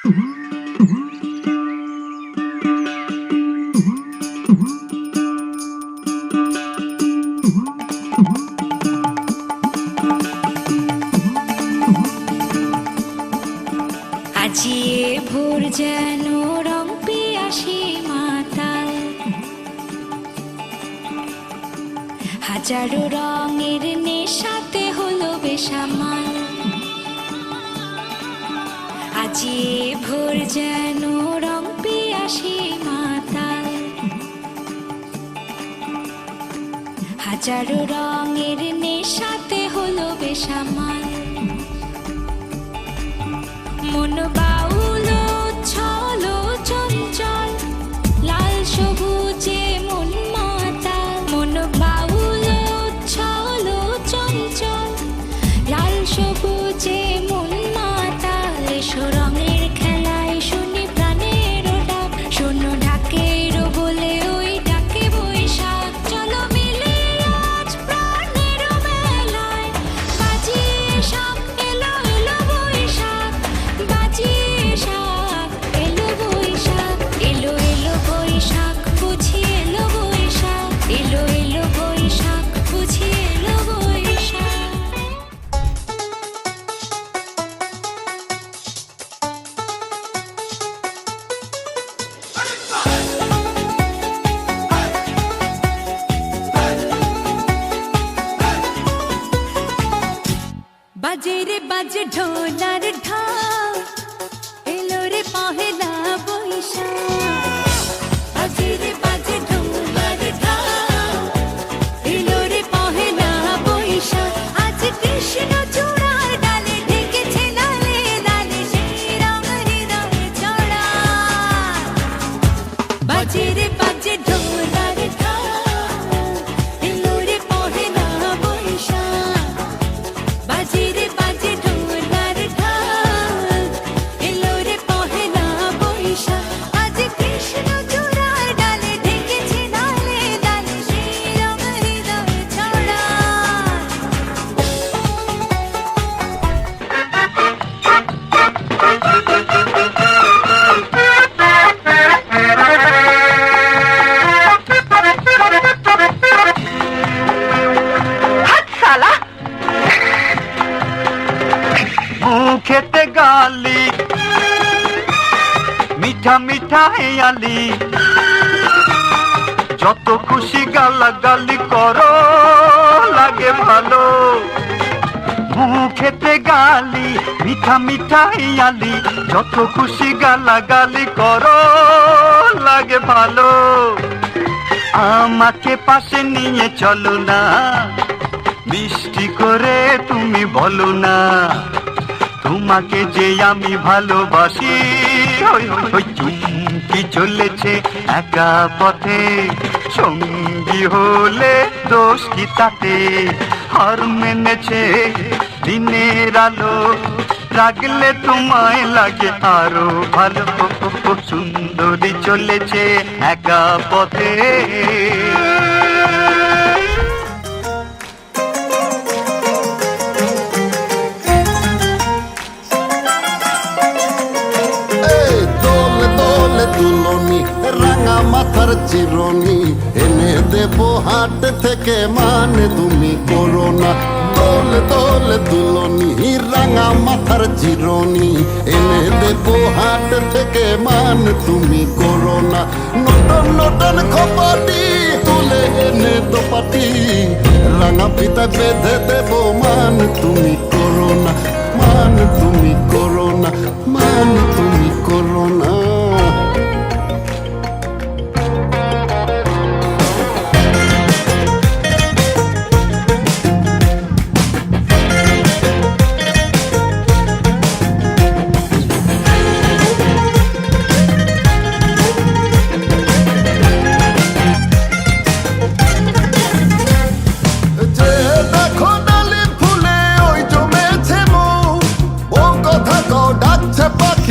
আজিয়ে যেন রং মাতাল। হাজারো রঙের আজিয়ে ভোর যেন রং পিয়াসি হাজারো রঙের নেশাতে হলো বেসামাল। মন বাউল ছল চঞ্চল, লাল সবুজে মন মাতা। মন বাউল ছল চঞ্চল, লাল সবুজে হেয়ালি যত খুশি গালা গালি করো, লাগে ভালো। মুখেতে গালি, মিঠা মিঠা হেয়ালি যত খুশি গালা গালি করো, লাগে ভালো। আমাকে পাশে নিয়ে চলো না, মিষ্টি করে তুমি বলো না। তোমাকে যে আমি ভালোবাসি ওই ওই চুমকি চলেছে একা পথে। সঙ্গী হলে দোষ কি তাতে? হার মেনেছে দিনের আলো। লাগলে তোমায় লাগে আরও ভালো। সুন্দরী চলেছে একা পথে। মাথার চিরনি, এনে দেব হাট থেকে মানে। তুমি করো না দোলে দোলে দুলনি, রাঙা মাথার চিরনি, এনে দেব হাট থেকে মান। তুমি করো না নটন নটন খপাটি, তুলে এনে দোপাটি। রাঙা পিতা বেঁধে দেব মান। তুমি করো না মান, তুমি করো না মান।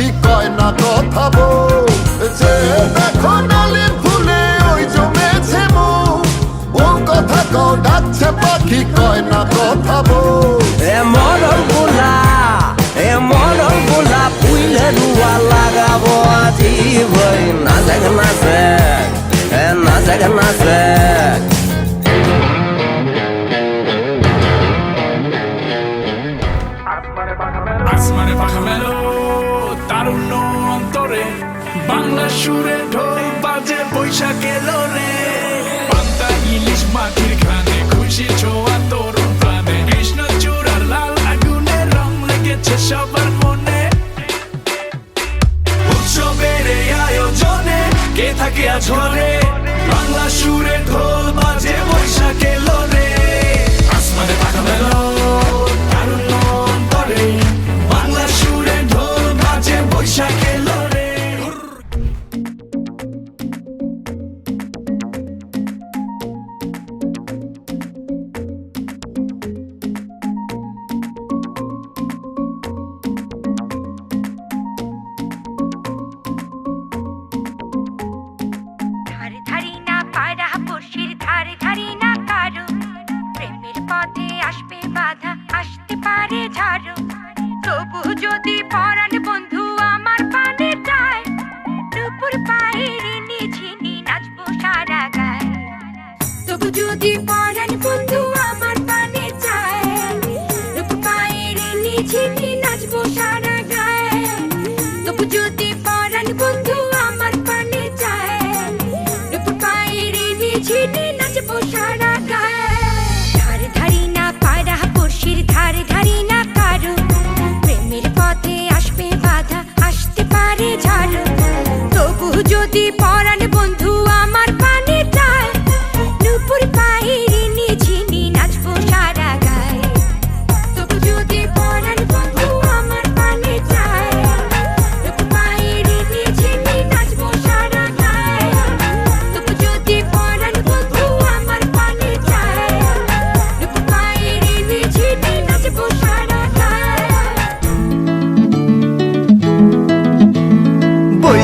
সাথী কয় না কথা বল? যে দেখো নালে ভুলে ওই জমেছে মো ও কথা কও ডাকছে পাখি কয় না কথা বল? এ মরণ বোলা এ মরণ বোলা পুইলে রুয়া লাগাবো আজি ভয়। না জাগ না জাগ এ না জাগ না জাগ। Asmane Pachamelo তারুণ্য অন্তরে, বাংলা সুরে ঢোল বাজে, বৈশাখ এলো রে পান্তা, ইলিশ, মাটির ঘানে খুশি ছোঁয়া তরুণ প্রাণে। কৃষ্ণ চূড়ার লাল আগুনে রং লেগেছে সবার মনে। উৎসবের এই আয়োজনে কে থাকে আছরে বাংলা সুরে ঢোল বাজে, বৈশাখ এলো রে আসমানে পাখা মেলো। পারে ঝাড়ু। তবু যদি পরাণ বন্ধু আমার পানে যায় দুপুর পায়ের নিঝিনি নাচবো সারা গায়ে। তবু যদি পরাণ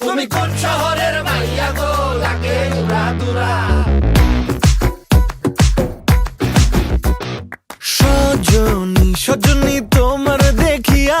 তুমি কোন শহরের মাইয়া গো? লাগে উড়া দুরা। সজনী সজনী তোমার দেখিয়া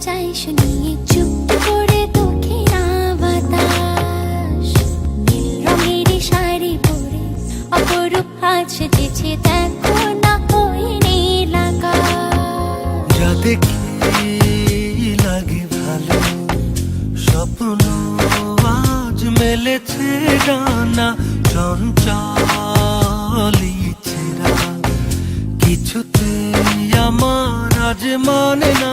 চাই শুনিয়ে চুপ করে তোকে না বাতাস নীল রঙের শাড়ি পরে অপরূপ হাত সেজেছে দেখো না ওই নীল আকাশ যাতে ভালো স্বপ্ন আজ মেলেছে ডানা চঞ্চলি কিছুতে আমার আজ মানে না